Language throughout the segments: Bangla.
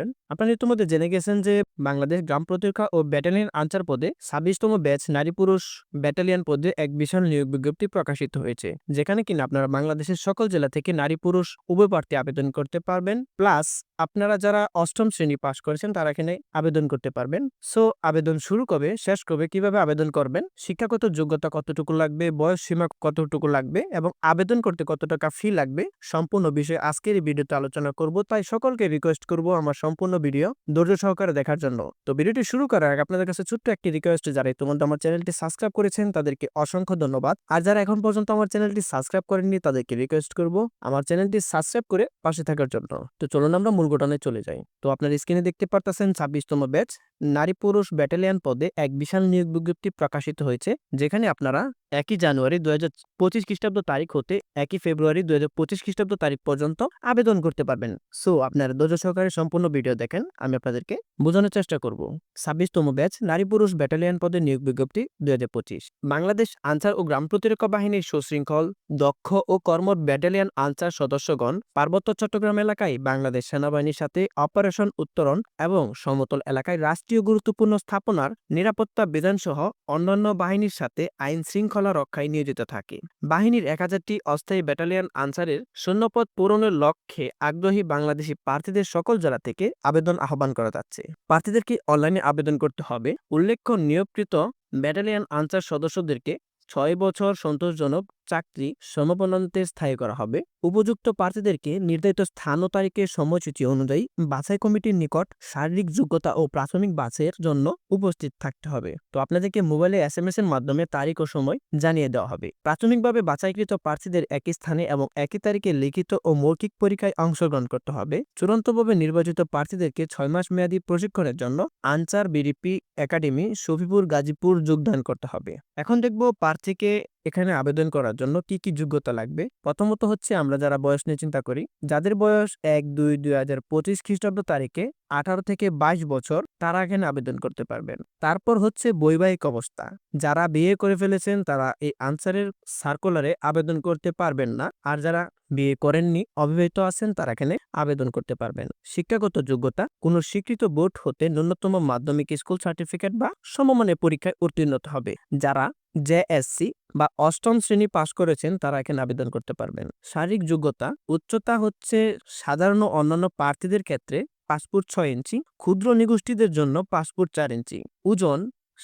happen আপনারা ইতিমধ্যে জেনে গেছেন যে বাংলাদেশ গ্রাম প্রতিরক্ষা ও ব্যাটালিয়ন আনসার পদে ছাব্বিশতম ব্যাচ নারী পুরুষ ব্যাটালিয়ন পদে এক বিশাল নিয়োগ বিজ্ঞপ্তি প্রকাশিত হয়েছে, যেখানে কিনা আপনারা বাংলাদেশের সকল জেলা থেকে নারী পুরুষ উভয় প্রার্থী আবেদন করতে পারবেন, প্লাস আপনারা যারা অষ্টম শ্রেণি পাশ করেছেন তারা এখানে আবেদন করতে পারবেন। সো, আবেদন শুরু কবে, শেষ কবে, কীভাবে আবেদন করবেন, শিক্ষাগত যোগ্যতা কতটুকু লাগবে, বয়স সীমা কতটুকু লাগবে, এবং আবেদন করতে কত টাকা ফি লাগবে, সম্পূর্ণ বিষয়ে আজকের এই ভিডিওতে আলোচনা করব, তাই সকলকে রিকোয়েস্ট করব আমার সম্পূর্ণ ভিডিও ধৈর্য সহকারে দেখার জন্য। তো ভিডিওটি শুরু করার আগে আপনাদের কাছে ছোট্ট একটি রিকোয়েস্ট যারা ইতিমধ্যে আমার চ্যানেলটি সাবস্ক্রাইব করেছেন তাদেরকে অসংখ্য ধন্যবাদ। আর যারা এখন পর্যন্ত আমার চ্যানেলটি সাবস্ক্রাইব করেননি, তাদেরকে রিকোয়েস্ট করব আমার চ্যানেলটি সাবস্ক্রাইব করে পাশে থাকার জন্য। তো চলুন আমরা মূল ঘটনায় চলে যাই। তো আপনার স্ক্রিনে দেখতে পারতেছেন ছাব্বিশতম ব্যাচ নারী পুরুষ ব্যাটালিয়ন পদে এক বিশাল নিয়োগ বিজ্ঞপ্তি প্রকাশিত হয়েছে, যেখানে আপনারা একই জানুয়ারি দুই হাজার পঁচিশ খ্রিস্টাব্দ তারিখ হতে একই ফেব্রুয়ারি দুই হাজার পঁচিশ খ্রিস্টাব্দ তারিখ পর্যন্ত আবেদন করতে পারবেন। সো আপনারা ধৈর্য সহকারে সম্পূর্ণ ভিডিও দেখেন, আমি আপনাদেরকে বোঝানোর চেষ্টা করব। ছাব্বিশতম ব্যাচ, নারী পুরুষ ব্যাটালিয়ন পদে নিয়োগ বিজ্ঞপ্তি দুই হাজার পঁচিশ। বাংলাদেশ আনসার ও গ্রাম প্রতিরক্ষা বাহিনীর সুশৃঙ্খল, দক্ষ ও কর্মঠ ব্যাটালিয়ন আনসার সদস্যগণ পার্বত্য চট্টগ্রাম এলাকায় বাংলাদেশ সেনাবাহিনীর সাথে অপারেশন উত্তরণ এবং সমতল এলাকায় রাষ্ট্রীয় গুরুত্বপূর্ণ স্থাপনার নিরাপত্তা বিধানসহ অন্যান্য বাহিনীর সাথে আইন শৃঙ্খলা রক্ষায় নিয়োজিত থাকে। বাহিনীর এক হাজারটি অস্থায়ী ব্যাটালিয়ন আনসারের শূন্যপদ পূরণের লক্ষ্যে আগ্রহী বাংলাদেশি প্রার্থীদের সকল জেলা থেকে আবেদন আহ্বান করা যাচ্ছে। প্রার্থীদেরকে অনলাইনে আবেদন করতে হবে। উল্লেখ্য নিয়োগকৃত ব্যাটালিয়ন আনসার সদস্যদেরকে ছয় বছর সন্তোষজনক চাকরি সমাপনান্তে স্থায়ী করা হবে। উপযুক্ত প্রার্থীদেরকে নির্ধারিত স্থান ও তারিখের সময়সূচি অনুযায়ী বাছাই কমিটির নিকট শারীরিক যোগ্যতা ও প্রাথমিক বাছাইয়ের জন্য উপস্থিত থাকতে হবে। তো আপনাদেরকে মোবাইলে এস এম এস এর মাধ্যমে তারিখ ও সময় জানিয়ে দেওয়া হবে। প্রাথমিকভাবে বাছাইকৃত প্রার্থীদের একই স্থানে এবং একই তারিখে লিখিত ও মৌখিক পরীক্ষায় অংশগ্রহণ করতে হবে। চূড়ান্তভাবে নির্বাচিত প্রার্থীদেরকে ছয় মাস মেয়াদী প্রশিক্ষণের জন্য আনসার বিডিপি একাডেমি শফিপুর গাজীপুর যোগদান করতে হবে। এখন দেখব প্রার্থীকে এখানে আবেদন করার জন্য কি কি যোগ্যতা লাগবে? প্রথমত হচ্ছে আমরা যারা বয়স নিয়ে চিন্তা করি, যাদের বয়স এক, দুই দুই হাজার পঁচিশ খ্রিস্টাব্দ তারিখে আঠারো থেকে বাইশ বছর, তারা এখানে আবেদন করতে পারবেন। তারপর হচ্ছে বৈবাহিক অবস্থা, যারা বিয়ে করে ফেলেছেন, তারা এই আনসারের সার্কুলারে আবেদন করতে পারবেন না, আর যারা বিয়ে করেননি, অবিবাহিত আছেন, তারা এখানে আবেদন করতে পারবেন। শিক্ষাগত যোগ্যতা, কোনো স্বীকৃত বোর্ড হতে ন্যূনতম মাধ্যমিক স্কুল সার্টিফিকেট বা সমমানের পরীক্ষায় উত্তীর্ণ হবে। যারা জেএসসি বা অষ্টম শ্রেণি পাশ করেছেন, তারা এখানে আবেদন করতে পারবেন। শারীরিক যোগ্যতা, উচ্চতা হচ্ছে সাধারণ অন্যান্য প্রার্থীদের ক্ষেত্রে পাসপোর্ট ছয় ইঞ্চি, ক্ষুদ্র নিগোষ্ঠীদের জন্য পাসপোর্ট চার ইঞ্চি। ওজন,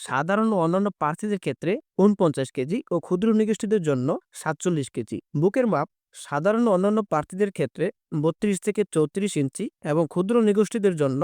সাধারণ অন্যান্য প্রার্থীদের ক্ষেত্রে উনপঞ্চাশ কেজি ও ক্ষুদ্র নিগোষ্ঠীদের জন্য সাতচল্লিশ কেজি। বুকের মাপ, সাধারণ অন্যান্য প্রার্থীদের ক্ষেত্রে বত্রিশ থেকে চৌত্রিশ ইঞ্চি এবং ক্ষুদ্র নিগোষ্ঠীদের জন্য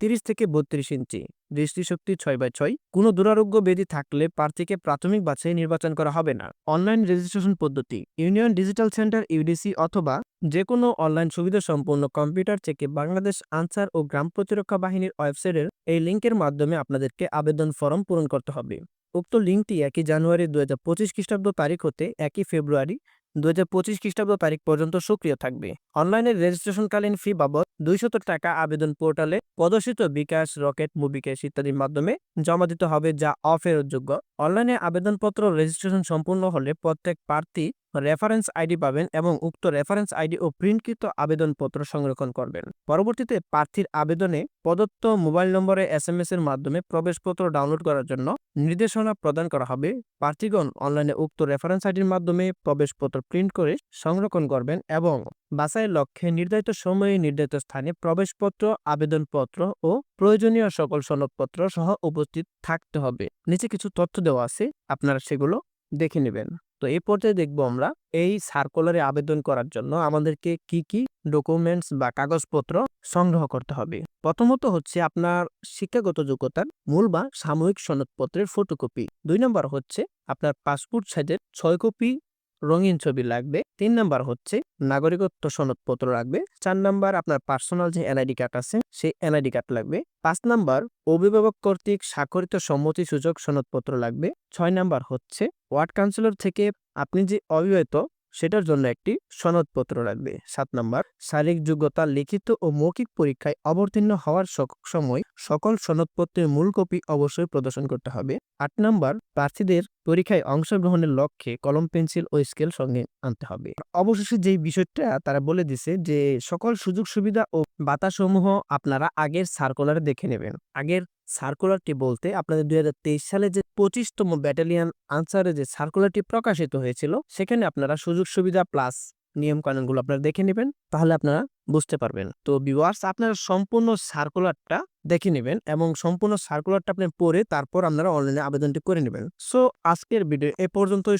তিরিশ থেকে বত্রিশ ইঞ্চি। দৃষ্টিশক্তি ছয় বাই ছয়। কোনো দুরারোগ্য ব্যাধি থাকলে প্রার্থীকে প্রাথমিক বাছাই নির্বাচন করা হবে না। অনলাইন রেজিস্ট্রেশন পদ্ধতি। ইউনিয়ন ডিজিটাল সেন্টার ইউডিসি অথবা যে কোনো অনলাইন সুবিধা সম্পন্ন কম্পিউটার থেকে বাংলাদেশ আনসার ও গ্রাম প্রতিরক্ষা বাহিনীর ওয়েবসাইটের এই লিঙ্কের মাধ্যমে আপনাদেরকে আবেদন ফর্ম পূরণ করতে হবে। উক্ত লিঙ্কটি একই জানুয়ারি দু হাজার পঁচিশ খ্রিস্টাব্দ তারিখ হতে একই ফেব্রুয়ারি দু হাজার পঁচিশ খ্রিস্টাব্দ তারিখ পর্যন্ত সক্রিয় থাকবে। অনলাইনে রেজিস্ট্রেশনকালীন ফি বাবদ দুইশত টাকা আবেদন পোর্টালে প্রদর্শিত বিকাশ, রকেট, মুবিকাশ ইত্যাদির মাধ্যমে জমা দিতে হবে যা অফেরতযোগ্য অনলাইনে আবেদনপত্র রেজিস্ট্রেশন সম্পূর্ণ হলে প্রত্যেক প্রার্থী রেফারেন্স আইডি পাবেন এবং উক্ত রেফারেন্স আইডি ও প্রিন্টকৃত আবেদনপত্র সংরক্ষণ করবেন। পরবর্তীতে প্রার্থীর আবেদনে প্রদত্ত মোবাইল নম্বরে এস এম এস এর মাধ্যমে প্রবেশপত্র ডাউনলোড করার জন্য নির্দেশনা প্রদান করা হবে। প্রার্থীগণ অনলাইনে উক্ত রেফারেন্স আইডির মাধ্যমে প্রবেশপত্র প্রিন্ট করে সংরক্ষণ করবেন এবং বাছাইয়ের লক্ষ্যে নির্ধারিত সময়ে নির্ধারিত স্থানে প্রবেশপত্র, আবেদনপত্র ও প্রয়োজনীয় সকল সনদপত্র সহ উপস্থিত থাকতে হবে। নিচে কিছু তথ্য দেওয়া আছে, আপনারা সেগুলো দেখে নেবেন। তো এই পর্যায়ে দেখব আমরা এই সার্কুলারে আবেদন করার জন্য আমাদেরকে কি কি ডকুমেন্টস বা কাগজপত্র সংগ্রহ করতে হবে। প্রথমত হচ্ছে আপনার শিক্ষাগত যোগ্যতার মূল বা সাময়িক সনদপত্রের ফটোকপি দুই নম্বর হচ্ছে আপনার পাসপোর্ট সাইজের ছয় কপি রঙিন ছবি লাগবে। তিন নাম্বার হচ্ছে নাগরিকত্ব সনদপত্র লাগবে। চার নাম্বার আপনার পার্সোনাল যে এনআইডি কার্ড আছে, সেই এনআইডি কার্ড লাগবে। পাঁচ নাম্বার অভিভাবক কর্তৃক স্বাক্ষরিত সম্মতি সূচক সনদপত্র লাগবে। ছয় নাম্বার হচ্ছে ওয়ার্ড কাউন্সিলর থেকে আপনি যে অবিবাহিত সেটার জন্য একটি সনদপত্র লাগবে। সাত নাম্বার, শারীরিক যোগ্যতা, লিখিত ও মৌখিক পরীক্ষায় অবতীর্ণ হওয়ার সময় সকল সনদপত্রের মূল কপি অবশ্যই প্রদর্শন করতে হবে। আট নাম্বার, প্রার্থীদের পরীক্ষায় অংশগ্রহণের লক্ষ্যে কলম, পেন্সিল ও স্কেল সঙ্গে আনতে হবে। অবশেষে যেই বিষয়টা তারা বলে দিছে যে, সকল সুযোগ সুবিধা ও বাতাসমূহ আপনারা আগের সার্কুলারে দেখে নেবেন। আগের সার্কুলারটি বলতে আপনাদের দুই হাজার তেইশ সালে যে পঁচিশতম ব্যাটালিয়ান আনসারে যে সার্কুলারটি প্রকাশিত হয়েছিল, সেখানে আপনারা সুযোগ সুবিধা প্লাস নিয়মকানুনগুলো আপনারা দেখে নেবেন, তাহলে আপনারা বুঝতে পারবেন। তো ভিউয়ার্স আপনারা সম্পূর্ণ সার্কুলারটা দেখে নেবেন এবং সম্পূর্ণ সার্কুলারটা আপনি পরে তারপর আপনারা অনলাইনে আবেদনটি করে নেবেন। সো আজকের ভিডিও এ পর্যন্তই।